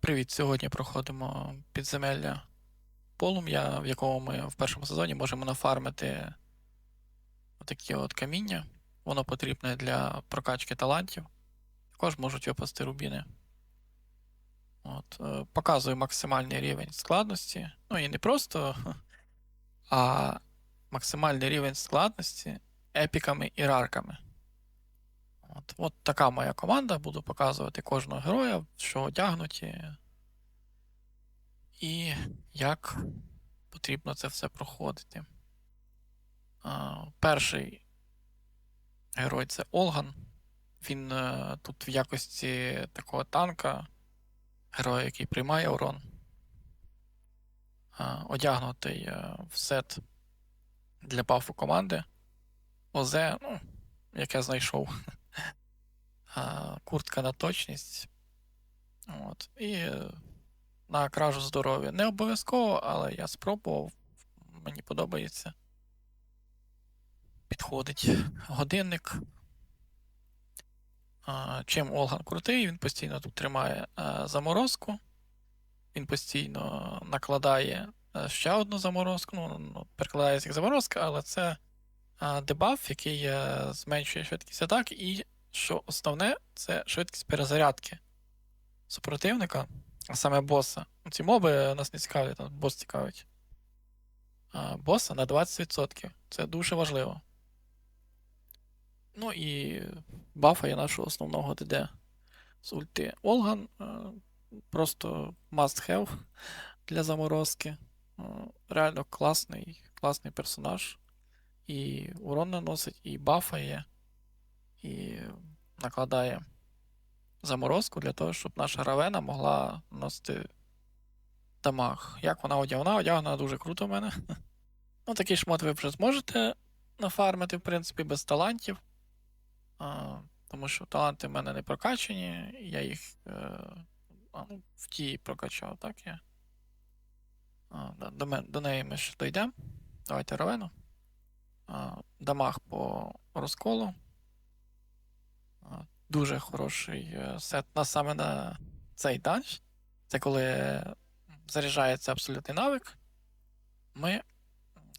Привіт! Сьогодні проходимо підземелля полум'я, в якому ми в першому сезоні можемо нафармити такі от каміння. Воно потрібне для прокачки талантів. Також можуть випасти рубіни. От, е, показую максимальний рівень складності. Ну і не просто, а максимальний рівень складності епіками і рарками. От, от така моя команда. Буду показувати кожного героя, що одягнуті, і як потрібно це все проходити. А, перший герой це Олган. Він е, тут в якості такого танка, героя, який приймає урон. Одягнутий е, в сет для бафу команди. ОЗ, ну, як я знайшов а, куртка на точність. От. І е, на кражу здоров'я. Не обов'язково, але я спробував. Мені подобається. Підходить годинник. А, чим Олган крутий, він постійно тут тримає а, заморозку. Він постійно накладає ще одну заморозку. Ну, ну, перекладається як заморозка, але це а, дебаф, який е, зменшує швидкість атак і що основне це швидкість перезарядки супротивника, а саме боса. Ну, Ці моби нас не цікавлять, там бос цікавить. А боса на 20%. Це дуже важливо. Ну і бафає нашого основного ДД з ульти. Олган е, просто must have для заморозки. Е, Реально класний, класний персонаж. І урон наносить, і бафає і накладає заморозку для того, щоб наша Равена могла носити дамаг. Як вона одягнена? Одягнена дуже круто в мене. Ну, такий шмот ви вже зможете нафармити, в принципі, без талантів. А, тому що таланти в мене не прокачані, я їх е, ну, в тій прокачав, так я. А, до, мен, до неї ми ще дійдемо. Давайте Равену. А, дамаг по розколу. Дуже хороший е, сет на саме на цей данж. Це коли заряджається абсолютний навик, ми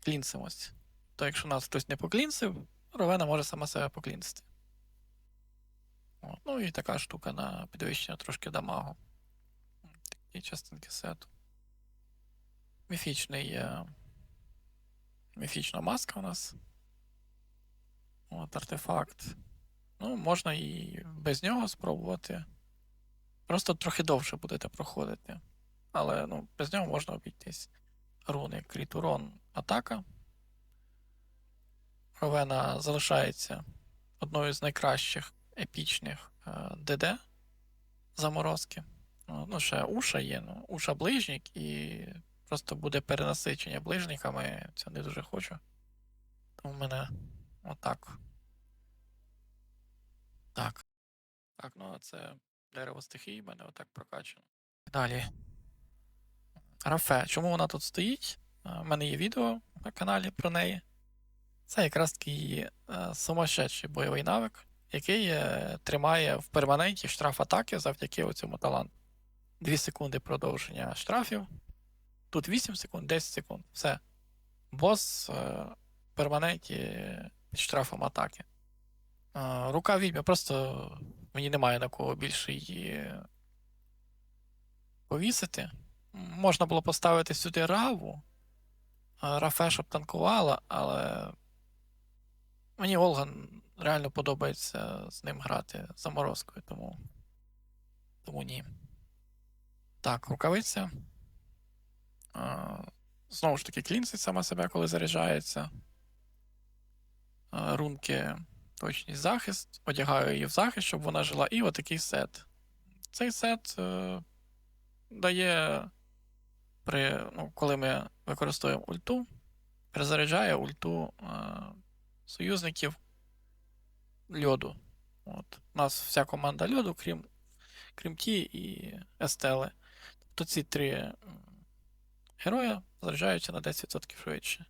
клінсимось. То якщо нас хтось не поклінсив, Ровена може сама себе поклінсити. Ну і така штука на підвищення трошки дамагу. Такі частинки сету. Міфічний. е, Міфічна маска у нас. От, артефакт. Ну, можна і без нього спробувати. Просто трохи довше будете проходити. Але ну, без нього можна обійтись. Руни, кріт, урон, атака. Ровена залишається одною з найкращих епічних е, ДД заморозки. Ну, ну, ще Уша є, ну, Уша ближнік, і просто буде перенасичення ближниками. Це не дуже хочу. Тому в мене отак. Так. Так, ну це дерево стихії мене отак прокачано. Далі. Рафе. Чому вона тут стоїть? У мене є відео на каналі про неї. Це якраз такий е, сумасшедший бойовий навик, який е, тримає в перманенті штраф атаки завдяки цьому таланту. 2 секунди продовження штрафів. Тут 8 секунд, 10 секунд. Все. Бос е, в перманенті під штрафом атаки. Е, рука відьми, просто мені немає на кого більше її повісити. Можна було поставити сюди раву. е, Рафе, щоб танкувала, але мені Олган реально подобається з ним грати заморозкою, тому. Тому ні. Так, рукавиця. Е, Знову ж таки, клінсить сама себе, коли заряджається. Е, Рунки точність захист. Одягаю її в захист, щоб вона жила. І отакий сет. Цей сет е, дає, при, ну, коли ми використовуємо ульту, перезаряджає ульту е, союзників льоду. От. У нас вся команда льоду, крім, крім ті і Естели. Тобто ці три м, героя заряджаються на 10% швидше.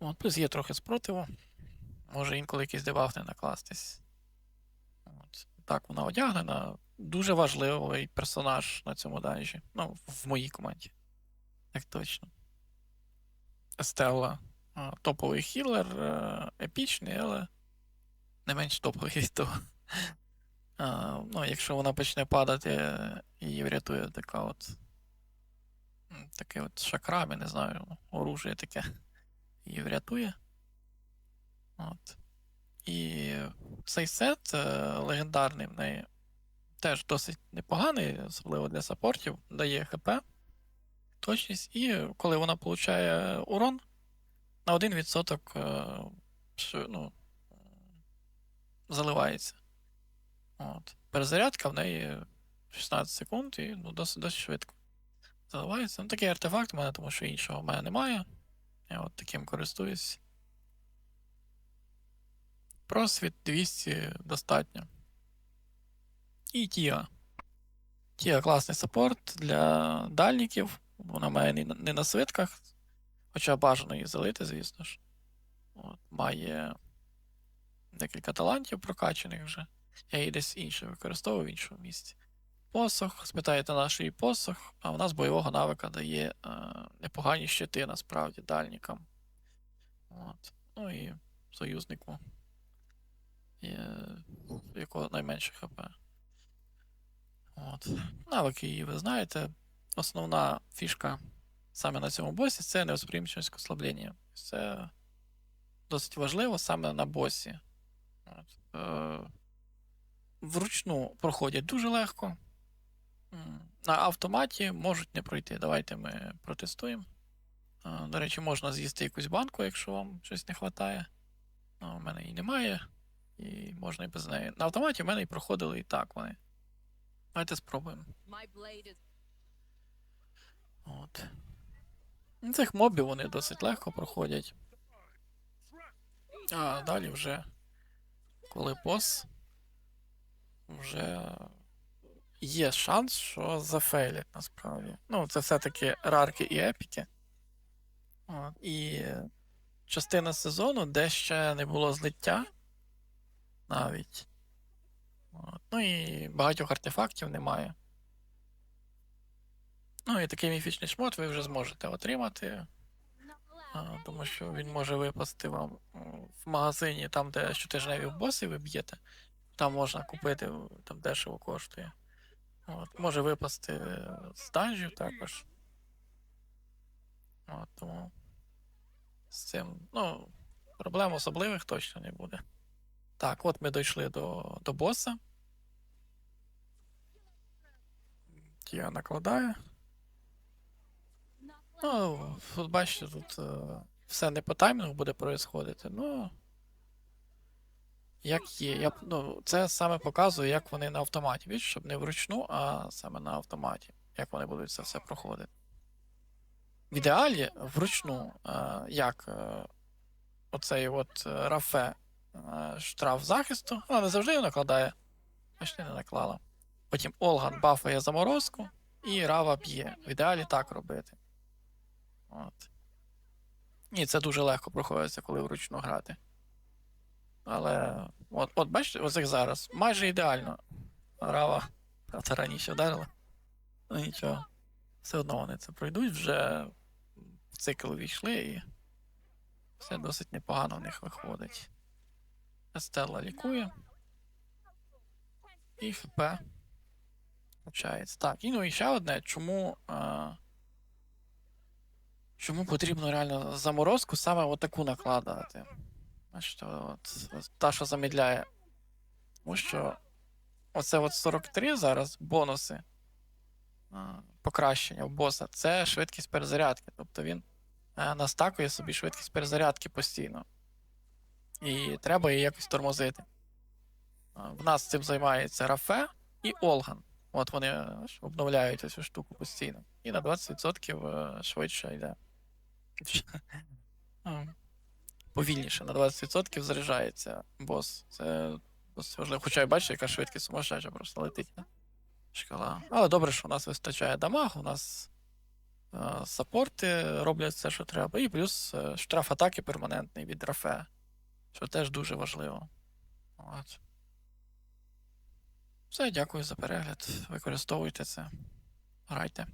От, плюс є трохи спротиву. Може інколи якийсь дебаф не накластись. От. так вона одягнена. Дуже важливий персонаж на цьому данжі. Ну, в моїй команді. Так точно. Стелла. Топовий хілер, е, епічний, але не менш топовий від того. Ну, якщо вона почне падати, її врятує така от. Таке от шакрами, не знаю, оружие таке. Її врятує. От. І цей сет е, легендарний в неї теж досить непоганий, особливо для саппортів, дає ХП, точність, і коли вона получає урон на 1% е, ну, заливається. От. Перезарядка в неї 16 секунд і ну, досить, досить швидко заливається. Ну, такий артефакт у мене, тому що іншого в мене немає. Я от таким користуюсь. Просвіт 200 достатньо. І Тіа. Тіа класний саппорт для дальників. Вона має не на- свитках, хоча бажано її залити, звісно ж. От, має декілька талантів прокачаних вже. Я її десь інше використовую в іншому місці. Посох, спитаєте наш її посох, а в нас бойового навика дає е, непогані щити насправді дальнікам. От. Ну і союзнику, у якого найменше ХП. От. Навики її ви знаєте. Основна фішка саме на цьому босі це невосприємчивість к ослаблення. Це досить важливо саме на босі. От. Е, вручну проходять дуже легко. На автоматі можуть не пройти. Давайте ми протестуємо. Е, До речі, можна з'їсти якусь банку, якщо вам щось не вистачає. У мене її немає. І можна і без неї. На автоматі в мене і проходили і так вони. Давайте спробуємо. От. Цих мобів вони досить легко проходять. А далі вже, коли бос, вже є шанс, що зафейлять насправді. Ну, це все-таки рарки і епіки. От. І частина сезону, де ще не було злиття навіть. От. Ну і багатьох артефактів немає. Ну і такий міфічний шмот ви вже зможете отримати, тому що він може випасти вам в магазині, там, де щотижневі боси ви б'єте. Там можна купити, там дешево коштує. От. Може випасти з данжів також. От, тому з цим, ну, проблем особливих точно не буде. Так, от ми дійшли до, до боса. Я накладаю. Ну, от бачите, тут е, все не по таймінгу буде происходити, ну. Як є. Я, ну, це саме показує, як вони на автоматі. Бачиш, щоб не вручну, а саме на автоматі. Як вони будуть це все проходити. В ідеалі вручну, е, як е, оцей от е, Рафе штраф захисту, вона не завжди його накладає. Бачите, не наклала. Потім Олган бафає заморозку і Рава б'є. В ідеалі так робити. От. Ні, це дуже легко проходиться, коли вручну грати. Але. От, от бачите, ось як зараз. Майже ідеально. Рава, правда, раніше вдарила. Ну нічого. Все одно вони це пройдуть, вже в цикл війшли і все досить непогано в них виходить. Естелла лікує. І ХП. Получається. Так, і ну і ще одне, чому. А... Чому потрібно реально заморозку саме отаку накладати? Бачите, от, та, що замідляє. Тому що оце от 43 зараз бонуси а, покращення в боса це швидкість перезарядки. Тобто він е, настакує собі швидкість перезарядки постійно. І треба її якось тормозити. В нас цим займається Рафе і Олган. От вони е, обновляють цю штуку постійно. І на 20% е, швидше йде. Повільніше, на 20% заряджається бос. Це досить важливо. Хоча я бачу, яка швидкість сумасшедша просто летить. Шкала. Але добре, що у нас вистачає дамаг, у нас е, саппорти роблять все, що треба. І плюс е, штраф атаки перманентний від Рафе, що теж дуже важливо. От. Все, дякую за перегляд. Використовуйте це. Грайте.